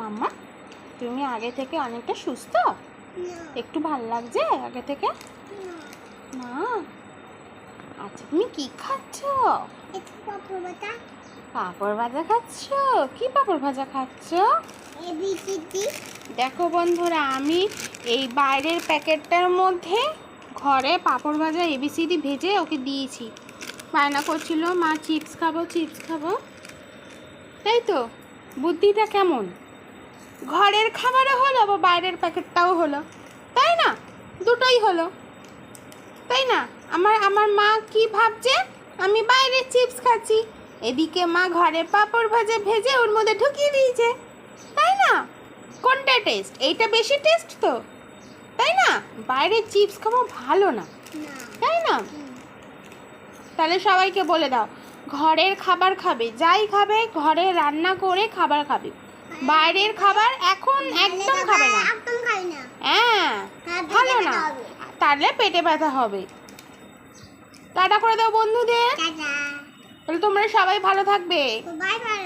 মাম্মা তুমি আগে থেকে অনেকটা সুস্থ? একটু ভালো লাগছে আগে থেকে? না। আচ্ছা তুমি কি খাচ্ছ? পাঁপড় ভাজা। খাচ্ছ? কি পাঁপড় ভাজা খাচ্ছ? দেখো বন্ধুরা আমি এই বাইরের প্যাকেটটার মধ্যে ঘরে পাঁপড় ভাজা এবিসিডি ভেজে ওকে দিয়েছি। বায়না করছিল মা চিপস খাব চিপস খাব। তাই তো? বুদ্ধিটা কেমন? ঘরের খাবারও হলো বা বাইরের প্যাকেটটাও হলো। তাই না? দুটোই হলো। তাই না? আমার আমার মা কি ভাবছে? আমি বাইরের চিপস খাচ্ছি। এদিকে মা ঘরে পাঁপড় ভাজে ভেজে ওর মধ্যে ঢুকিয়ে দিয়েছে। তাই না? কোনটা টেস্ট এইটা বেশি টেস্ট তো। তাই না? বাইরের চিপস খাওয়া ভালো না। তাই না? তাহলে সবাইকে বলে দাও, ঘরের খাবার খাবে, যাই খাবে, ঘরে রান্না করে খাবার খাবে। বাইরের খাবার এখন একদম খাবে না। একদম খাই না। হ্যাঁ হ্যাঁ, ভালো না। তাহলে পেটে ব্যথা হবে। টাটা করে দাও বন্ধুদের। তাহলে তোমরা সবাই ভালো থাকবে। Bye bye